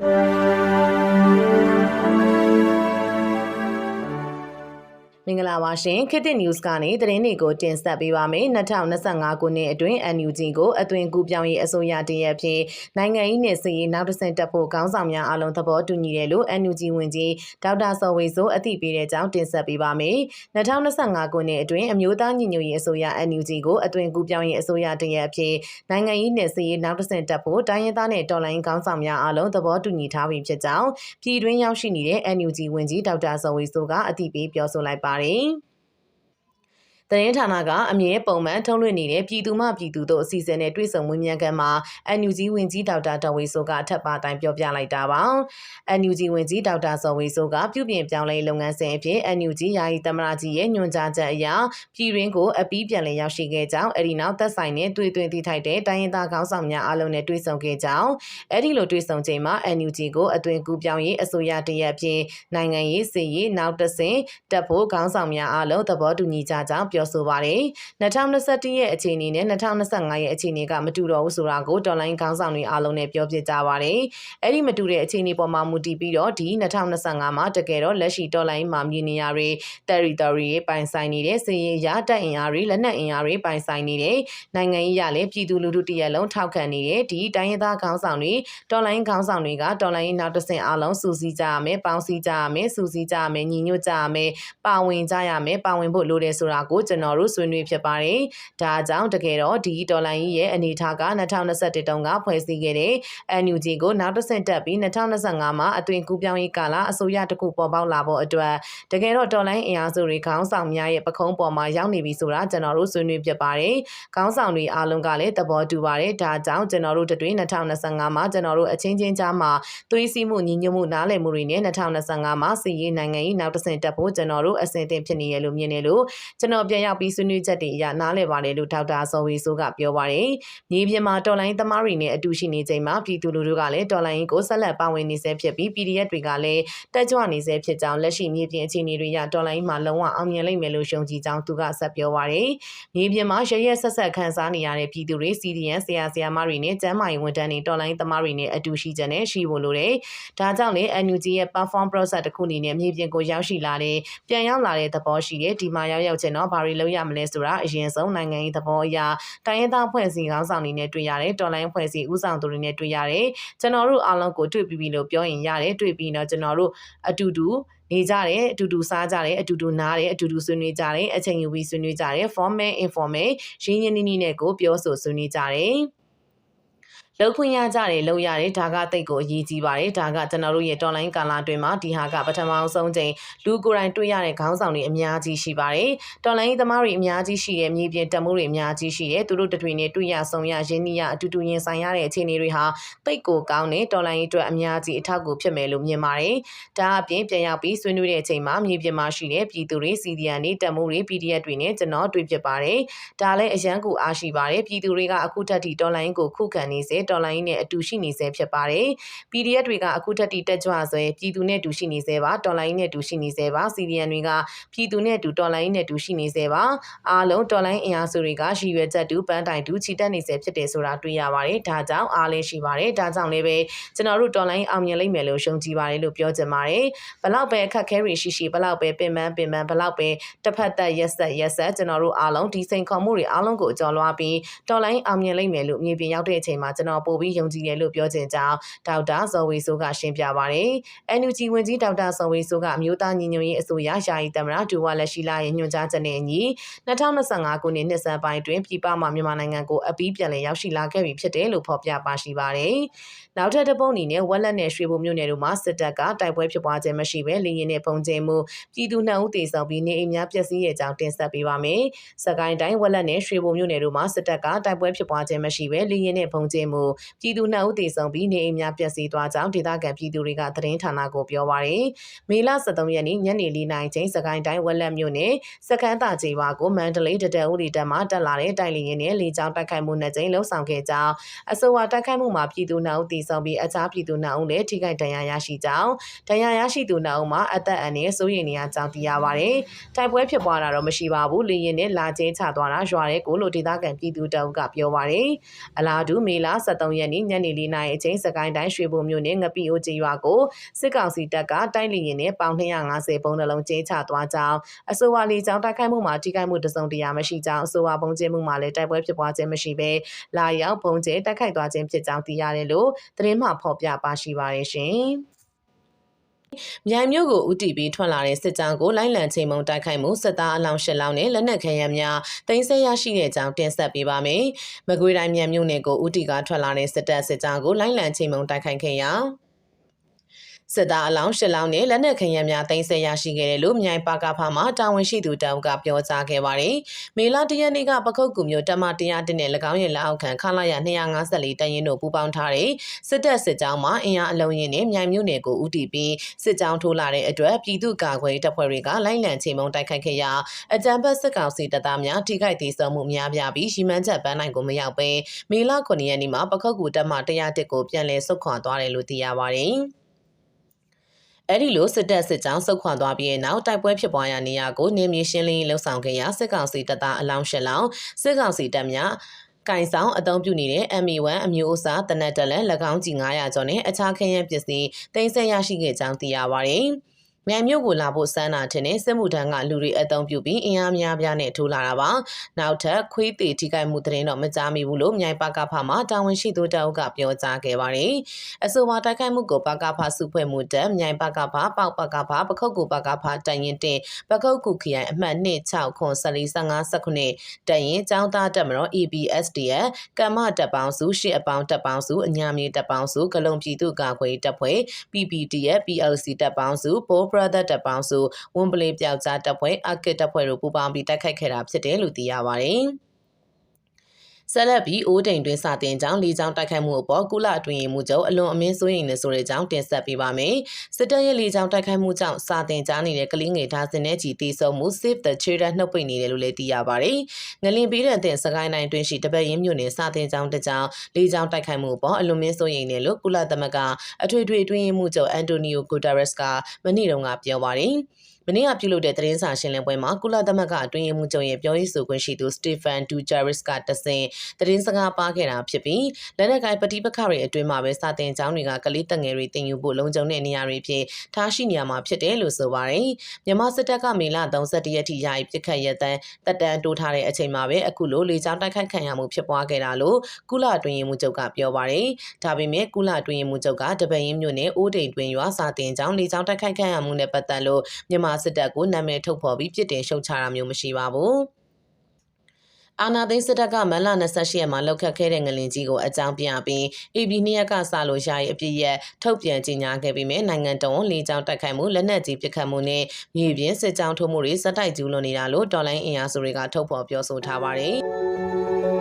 မ င်္ဂလာပါရှင်ခေတ်သစ် news ကနေသတင်းတွေကိုတင်ဆက်ပေးပါမယ်2025ခုနှစ်အတွင်း NUG ကိုအသွင်ကူးပြောင်းရေးအစိုးရတရက်ဖြင့်နိုင်ငံရေးနဲ့စီရေးနောက်တစ်ဆင့်တက်ဖို့ခေါင်းဆောင်များအလုံးသဘောတူညီတယ်လို့ NUG ဝန်ကြီးဒေါက်တာစောဝေဆိုအသိပေးတဲ့အကြောင်းတင်ဆက်ပေးပါမယ်2025ခုနှစ်အတွင်းအမျိုးသားညီညွတ်ရေးအစိုးရ NUG ကိုအသွင်ကူးပြောင်းရေးအစိုးရတရက်ဖြင့်နိုင်ငံရေးနဲ့စီရေးနောက်တစ်ဆင့်တက်ဖို့တိုင်းရင်းသားနဲ့တော်လိုင်းခေါင်းဆောင်များအလုံးသဘောတူညီထားပြီဖြစ်ကြောင်းပြည်တွင်းရောက်ရှိနေတဲ့ NUG ဝန်ကြီးဒေါက်တာစောဝေဆိုကအသိပေးပြောဆိုလိုက်ပါတယ်။ everybody. သတင်းဌာနကအမြဲပုံမှန်ထုတ်လွှင့်နေတဲ့ပြည်သူမှပြည်သူတို့အစီအစဉ်နဲ့တွေ့ဆုံမှုမြန်ကန်မှာ NUG ဝင်ကြီးဒေါက်တာတော်ဝေဆိုကအထက်ပါတိုင်းပြောပြလိုက်တာပါ။ NUG ဝင်ကြီးဒေါက်တာစောဝေဆိုကပြုပြင်ပြောင်းလဲလုပ်ငန်းစဉ်အဖြစ် NUG ယာယီသမရကြီးရဲ့ညွှန်ကြားချက်အရပြည်တွင်းကိုအပီးပြန်လည်ရောက်ရှိခဲ့ကြောင်းအဲဒီနောက်သက်ဆိုင်တဲ့တွေ့သွင်းတည်ထိုက်တဲ့တိုင်းရင်းသားခေါင်းဆောင်များအားလုံးနဲ့တွေ့ဆုံခဲ့ကြောင်းအဲဒီလိုတွေ့ဆုံချိန်မှာ NUG ကိုအသွင်ကူးပြောင်းရေးအစိုးရတရက်ဖြင့်နိုင်ငံရေးစီရေးနောက်တစ်ဆင့်တက်ဖို့ခေါင်းဆောင်များအားလုံးသဘောတူညီကြကြောင်းပြောဆိုပါတယ်2021ရဲ့အခြေအနေနဲ့2025ရဲ့အခြေအနေကမတူတော့ဘူးဆိုတာကိုတော်လိုင်းခေါင်းဆောင်တွေအားလုံးနဲ့ပြောပြကြပါတယ်အဲ့ဒီမတူတဲ့အခြေအနေပေါ်မှာမူတည်ပြီးတော့ဒီ2025မှာတကယ်တော့လက်ရှိတော်လိုင်းမှာမြင်နေရတွေ territory တွေပိုင်ဆိုင်နေတဲ့စီရင်ရတပ်အင်အားတွေလက်နက်အင်အားတွေပိုင်ဆိုင်နေတဲ့နိုင်ငံရေးရလည်းပြည်သူလူထုတရက်လုံးထောက်ခံနေတဲ့ဒီတိုင်းရင်းသားခေါင်းဆောင်တွေတော်လိုင်းခေါင်းဆောင်တွေကတော်လိုင်းနောက်တစ်ဆင့်အားလုံးစူးစီးကြရမယ်ပေါင်းစည်းကြရမယ်စူးစီးကြရမယ်ညီညွတ်ကြရမယ်ပါဝင်ကြရမယ်ပါဝင်ဖို့လိုတယ်ဆိုတာကိုကျွန်တော်တို့ဆွေးနွေးဖြစ်ပါတယ်။ဒါကြောင့်တကယ်တော့ဒီဒေါ်လာကြီးရဲ့အနေအထားက2021တုန်းကဖွဲ့စည်းခဲ့တဲ့ NUG ကိုနောက်တစ်ဆင့်တက်ပြီး2025မှာအသွင်ကူးပြောင်းရေးကာလအစိုးရတစ်ခုပေါ်ပေါက်လာဖို့အတွက်တကယ်တော့ဒေါ်လာအင်အားစုတွေခေါင်းဆောင်များရဲ့ပခုံးပေါ်မှာရောက်နေပြီဆိုတာကျွန်တော်တို့ဆွေးနွေးဖြစ်ပါတယ်။ခေါင်းဆောင်တွေအားလုံးကလည်းသဘောတူပါတယ်။ဒါကြောင့်ကျွန်တော်တို့တွင်2025မှာကျွန်တော်တို့အချင်းချင်းကြားမှာသွေးစည်းမှုညီညွတ်မှုနားလည်မှုတွေနဲ့2025မှာစီရေးနိုင်ငံရေးနောက်တစ်ဆင့်တက်ဖို့ကျွန်တော်တို့အစဉ်အသင့်ဖြစ်နေရလို့မြင်နေလို့ကျွန်တော်ပြန်ရောက်ပြီးဆွေးနွေးချက်တွေအရနားလည်ပါတယ်လို့ဒေါက်တာစောဝေဆိုးကပြောပါတယ်။မြေပြင်မှာတော်လိုင်းသမားတွေနဲ့အတူရှိနေချိန်မှာပြည်သူလူထုကလည်းတော်လိုင်းကိုဆက်လက်ပါဝင်နေဆဲဖြစ်ပြီး PDF တွေကလည်းတက်ကြွနေဆဲဖြစ်ကြောင်းလက်ရှိမြေပြင်အခြေအနေတွေရတော်လိုင်းမှာလုံးဝအောင်မြင်လိမ့်မယ်လို့ရှုံကြည်ကြောင်းသူကဆက်ပြောပါတယ်။မြေပြင်မှာရရက်ဆက်ဆက်ခန်းစားနေရတဲ့ပြည်သူတွေ CDN ဆရာဆရာမတွေနဲ့ကျန်းမာရေးဝန်ထမ်းတွေတော်လိုင်းသမားတွေနဲ့အတူရှိကြတဲ့ရှိဖို့လိုတယ်။ဒါကြောင့်လေ NUG ရဲ့ perform process တစ်ခုအနေနဲ့မြေပြင်ကိုရောက်ရှိလာတဲ့ပြန်ရောက်လာတဲ့သဘောရှိတယ်ဒီမှာရောက်ရောက်ချင်းတော့ဘာတွေလုပ်ရမလဲဆိုတာအရင်ဆုံးနိုင်ငံရေးသဘောအရတိုင်းရင်းသားဖွဲ့စည်းခေါင်းဆောင်တွေနဲ့တွေ့ရတယ်တော်လိုင်းဖွဲ့စည်းဦးဆောင်သူတွေနဲ့တွေ့ရတယ်ကျွန်တော်တို့အားလုံးကိုတွေ့ပြီးပြီလို့ပြောရင်ရတယ်တွေ့ပြီးတော့ကျွန်တော်တို့အတူတူနေကြတယ်အတူတူစားကြတယ်အတူတူနားတယ်အတူတူဆွေးနွေးကြတယ်အချိန်ယူပြီးဆွေးနွေးကြတယ် formal informal ရင်းရင်းနှီးနှီးနဲ့ကိုပြောဆိုဆွေးနွေးကြတယ် လောက်ခွင့်ရကြတယ်လောက်ရတယ်ဒါကတိတ်ကိုအရေးကြီးပါတယ်ဒါကကျွန်တော်တို့ရဲ့ online ကာလအတွင်းမှာဒီဟာကပထမဆုံးချိန်လူကိုယ်တိုင်တွေ့ရတဲ့ခေါင်းဆောင်တွေအများကြီးရှိပါတယ် online သမားတွေအများကြီးရှိတယ်မြေပြင်တက်မှုတွေအများကြီးရှိတယ်သူတို့တတွေနဲ့တွေ့ရဆုံရရင်းနှီးရအတူတူရင်ဆိုင်ရတဲ့အခြေအနေတွေဟာတိတ်ကိုကောင်းတဲ့ online အတွက်အများကြီးအထောက်အကူဖြစ်မယ်လို့မြင်ပါတယ်ဒါအပြင်ပြန်ရောက်ပြီးဆွေးနွေးတဲ့အချိန်မှာမြေပြင်မှာရှိတဲ့ပြည်သူတွေ CDN တွေတက်မှုတွေ PDF တွေနဲ့ကျွန်တော်တွေ့ဖြစ်ပါတယ်ဒါလည်းအရန်ကူအားရှိပါတယ်ပြည်သူတွေကအခုထက်ထိ online ကိုခုခံနေစေတော်လိုင်းနဲ့အတူရှိနေစေဖြစ်ပါတယ်။ PDF တွေကအခုထက်ထိတက်ကြွဆွဲပြည်သူနဲ့တူရှိနေစေပါတော်လိုင်းနဲ့တူရှိနေစေပါ CDN တွေကပြည်သူနဲ့တူတော်လိုင်းနဲ့တူရှိနေစေပါအားလုံးတော်လိုင်းအင်အားစုတွေကရည်ရွယ်ချက်တူပန်းတိုင်တူချီတက်နေစေဖြစ်တယ်ဆိုတာတွေ့ရပါတယ်။ဒါကြောင့်အားလည်းရှိပါတယ်။ဒါကြောင့်လည်းပဲကျွန်တော်တို့တော်လိုင်းအောင်မြင်လိမ့်မယ်လို့ရှုံကြည်ပါတယ်လို့ပြောချင်ပါတယ်။ဘလောက်ပဲအခက်ခဲတွေရှိရှိဘလောက်ပဲပင်ပန်းပင်ပန်းဘလောက်ပဲတစ်ဖက်သက်ရက်ဆက်ရက်ဆက်ကျွန်တော်တို့အားလုံးဒီစိန်ခေါ်မှုတွေအားလုံးကိုကြော်လွှားပြီးတော်လိုင်းအောင်မြင်လိမ့်မယ်လို့မြေပြင်ရောက်တဲ့အချိန်မှာကျွန်တော်ပို့ပြီးယုံကြည်တယ်လို့ပြောချင်ကြောင်းဒေါက်တာဇော်ဝေဆိုးကရှင်းပြပါတယ်။ NUG ဝန်ကြီးဒေါက်တာဇော်ဝေဆိုးကအမျိုးသားညီညွတ်ရေးအစိုးရယာယီသမ္မတဒူဝါလက်ရှိလာရဲ့ညွှန်ကြားချက်နဲ့အညီ2025ခုနှစ်နှစ်စံပိုင်းတွင်ပြည်ပမှမြန်မာနိုင်ငံကိုအပီးပြန်လည်ရောက်ရှိလာခဲ့ပြီဖြစ်တယ်လို့ဖော်ပြပါရှိပါတယ်။နောက်ထပ်တစ်ပုံအနေနဲ့ဝက်လက်နဲ့ရွှေဘုံမြို့နယ်တို့မှာစစ်တပ်ကတိုက်ပွဲဖြစ်ပွားခြင်းမရှိဘဲလေရင်နဲ့ပုံကျင်းမှုပြည်သူနှံဦးတေဆောင်ပြီးနေအိမ်များပျက်စီးရဲ့အကြောင်းတင်ဆက်ပေးပါမယ်။စကိုင်းတိုင်းဝက်လက်နဲ့ရွှေဘုံမြို့နယ်တို့မှာစစ်တပ်ကတိုက်ပွဲဖြစ်ပွားခြင်းမရှိဘဲလေရင်နဲ့ပုံကျင်းမှုပြည်သူနှံဦးတေဆုံးပြီးနေအိမ်များပျက်စီးသွားကြောင်းဒေသခံပြည်သူတွေကသတင်းဌာနကိုပြောပါရယ်မေလ23ရက်နေ့ညနေ4နာရီချိန်စကိုင်းတိုင်းဝက်လက်မြို့နယ်စကန်းတာကျေးရွာကိုမန္တလေးတတဲဦးလီတက်မှတက်လာတဲ့တိုင်လီရင်နဲ့လေကြောင်းတိုက်ခိုက်မှုနှစ်ကြိမ်လှုပ်ဆောင်ခဲ့ကြောင်းအဆိုပါတိုက်ခိုက်မှုမှာပြည်သူနှောက်တည်ဆောင်ပြီးအခြားပြည်သူနှောက်လည်းထိခိုက်ဒဏ်ရာရရှိကြောင်းဒဏ်ရာရရှိသူနှောက်မှာအသက်အန္တရာယ်စိုးရိမ်နေရကြောင်းသိရပါရယ်တိုက်ပွဲဖြစ်ပွားတာတော့မရှိပါဘူးလေရင်နဲ့လာကျဲချသွားတာရွာတဲ့ကိုလို့ဒေသခံပြည်သူတအုပ်ကပြောပါရယ်အလားတူမေလ23ရက်နေ့ညနေ4နာရီအချိန်စကိုင်းတိုင်းရွှေဘုံမြို့နယ်ငပိအိုကျေးရွာကိုစစ်ကောင်စီတပ်ကတိုက်လီရင်နဲ့ပေါင်250ပုံနှလုံးကျင်းချသွားကြောင်းအဆိုပါလီကြောင်းတိုက်ခိုက်မှုမှာထိခိုက်မှုတစုံတရာမရှိကြောင်းအဆိုပါပုံကျင်းမှုမှာလည်းတိုက်ပွဲဖြစ်ပွားခြင်းမရှိဘဲလာရောက်ပုံကျဲတိုက်ခိုက်သွားခြင်းဖြစ်ကြောင်းသိရတယ်လို့သတင်းမှဖော်ပြပါရှိပါရရှင်။ မြိုင်မြို့ကိုဥတီပြီးထွက်လာတဲ့စစ်ကြောင်းကိုလိုက်လံချိန်မုံတိုက်ခိုက်မှုစစ်သားအလောင်းရှစ်လောင်းနဲ့လက်နက်ခဲယမ်းများတင်ဆက်ရရှိတဲ့အကြောင်းတင်ဆက်ပေးပါမယ်။မကွေးတိုင်းမြိုင်မြို့နယ်ကိုဥတီကထွက်လာတဲ့စစ်တပ်စစ်ကြောင်းကိုလိုက်လံချိန်မုံတိုက်ခိုက်ခဲ့ရာ စစ်သားအလောင်းရှစ်လောင်းနဲ့လက်နက်ခဲယမ်းများတင်ဆက်ရရှိခဲ့တယ်လို့မြိုင်ပါကဖာမှတာဝန်ရှိသူတအုပ်ကပြောကြားခဲ့ပါတယ်။မေလတရက်နေ့ကပခုတ်ကူမျိုးတမတရားတင်တဲ့၎င်းရဲ့လက်အောက်ခံခလာရ254တရင်တို့ပူးပေါင်းထားတဲ့စစ်တပ်စစ်ကြောင်းမှာအင်အားအလုံးရင်းနဲ့မြိုင်မြို့နယ်ကိုဥတီပြီးစစ်ကြောင်းထိုးလာတဲ့အတွက်ပြည်သူ့ကာကွယ်တပ်ဖွဲ့တွေကလိုက်လံချိန်မုံတိုက်ခိုက်ခဲ့ရာအကြံဖက်စစ်ကောင်စီတပ်သားများထိခိုက်ဒေဆုံးမှုများပြားပြီးရှီမန်းချက်ပန်းနိုင်ကိုမရောက်ဘဲမေလ9ရက်နေ့မှာပခုတ်ကူတပ်မ101ကိုပြန်လည်ဆုတ်ခွာသွားတယ်လို့သိရပါတယ်။ အဲ့ဒီလိုစစ်တပ်စစ်ကြောင်းစုခွာသွားပြီးနောက်တိုက်ပွဲဖြစ်ပွားရာနေရာကိုနေမြေရှင်းလင်းလှုပ်ဆောင်ခဲ့ရာစစ်ကောင်စီတပ်သားအလောင်းရှစ်လောင်းစစ်ကောင်စီတပ်များကင်ဆောင်အသုံးပြုနေတဲ့ MA1 အမျိုးအစားတနက်တက်လက်၎င်းကြီး900ကျော်နဲ့အခြားခင်းရပစ္စည်းတင်ဆက်ရရှိခဲ့ကြောင်းသိရပါတယ်။ မြိုင်မြို့ကိုလာဖို့စမ်းတာထင်တဲ့စစ်မှုထမ်းကလူတွေအုံပြုပြီးအင်အားများပြားနဲ့ထိုးလာတာပါနောက်ထပ်ခွေးတီထိခိုက်မှုသတင်းတော့မကြားမိဘူးလို့မြိုင်ပါကဖမှာတာဝန်ရှိသူတအုပ်ကပြောကြားခဲ့ပါတယ်အဆိုပါတိုက်ခိုက်မှုကိုပါကဖစုဖွဲ့မှုတက်မြိုင်ပါကဖပေါက်ပါကဖပခုတ်ကူပါကဖတိုင်ရင်တင်ပခုတ်ကူခရိုင်အမှတ်2 6ခွန်14 59တိုင်ရင်ចောင်းသားတက်မတော် EBSDF ကမ္မတပ်ပေါင်းစုရှစ်အပေါင်းတပ်ပေါင်းစုအညာမြေတပ်ပေါင်းစုကလုံပြည်သူ့ကာကွယ်တပ်ဖွဲ့ PPDF PLC တပ်ပေါင်းစုပို Brother တပ်ပေါင်းစုဝန်ပလေးပြောက်ကြားတပ်ဖွဲ့အကစ်တပ်ဖွဲ့တို့ပူးပေါင်းပြီးတိုက်ခိုက်ခဲ့တာဖြစ်တယ်လို့သိရပါတယ်။ ဆက်လက်ပြီးအိုးတိမ်တွင်စာတင်ကြောင်းလေးချောင်းတိုက်ခိုက်မှုအပေါ်ကုလအတွင်းရေးမှူးချုပ်အလွန်အမင်းစိုးရိမ်နေဆိုတဲ့ကြောင်းတင်ဆက်ပေးပါမယ်။စစ်တပ်ရဲ့လေးချောင်းတိုက်ခိုက်မှုကြောင့်စာတင်ကြားနေတဲ့ကလေးငယ်သားစင်နဲ့ကြီးတီးဆုံးမှု Save the Children နှုတ်ပိတ်နေတယ်လို့လည်းသိရပါတယ်။ငလင်ပြီးတဲ့အသင်စကိုင်းတိုင်းတွင်ရှိတပတ်ရင်းမြို့နယ်စာတင်ကြောင်းတကြောင်လေးချောင်းတိုက်ခိုက်မှုအပေါ်အလွန်မင်းစိုးရိမ်နေလို့ကုလသမဂ္ဂအထွေထွေအတွင်းရေးမှူးချုပ်အန်တိုနီယိုဂူတာရက်စ်ကမနေ့တုန်းကပြောပါတယ်။ မနေ့ကပြုလုပ်တဲ့သတင်းစာရှင်းလင်းပွဲမှာကုလသမဂ္ဂအတွင်းရေးမှူးချုပ်ရဲ့ပြောရေးဆိုခွင့်ရှိသူစတီဖန်ဒူဂျာရစ်ကတဆင်သတင်းစကားပါခဲ့တာဖြစ်ပြီးလက်နက်ကိုင်ပဋိပက္ခတွေအတွင်းမှာပဲစာတင်ကျောင်းတွေကကလေးတငယ်တွေတင်ယူဖို့လုံခြုံတဲ့နေရာတွေဖြစ်ထားရှိနေရမှာဖြစ်တယ်လို့ဆိုပါတယ်။မြန်မာစစ်တပ်ကမေလ31ရက်ထိယာယီပြစ်ခတ်ရက်တန်းတက်တန်းတိုးထားတဲ့အချိန်မှာပဲအခုလိုလေကြောင်းတိုက်ခိုက်ခံရမှုဖြစ်ပွားခဲ့တာလို့ကုလအတွင်းရေးမှူးချုပ်ကပြောပါတယ်။ဒါပေမဲ့ကုလအတွင်းရေးမှူးချုပ်ကတပည့်ရင်းမြို့နယ်အိုးတိမ်တွင်ရွာစာတင်ကျောင်းလေကြောင်းတိုက်ခိုက်ခံရမှုနဲ့ပတ်သက်လို့မြန်မာစစ်တပ်ကိုနာမည်ထုတ်ဖော်ပြီးပြစ်တင်ရှုတ်ချတာမျိုးမရှိပါဘူး။အာနာသိန်းစစ်တပ်ကမန်လ28ရက်မှာလောက်ခတ်ခဲ့တဲ့ငလင်ကြီးကိုအကြောင်းပြပြီး AB နှစ်ရက်ကစလို့ယာယီအပြည့်ရက်ထုတ်ပြန်ကြေညာခဲ့ပြီးမြနိုင်ငံတော်လေကြောင်းတိုက်ခိုက်မှုလက်နက်ကြီးပစ်ခတ်မှုနဲ့မြေပြင်စစ်ကြောင်းထိုးမှုတွေစက်တိုက်ကျူးလွန်နေတာလို့တော်လိုင်းအင်အားစုတွေကထုတ်ဖော်ပြောဆိုထားပါတယ်။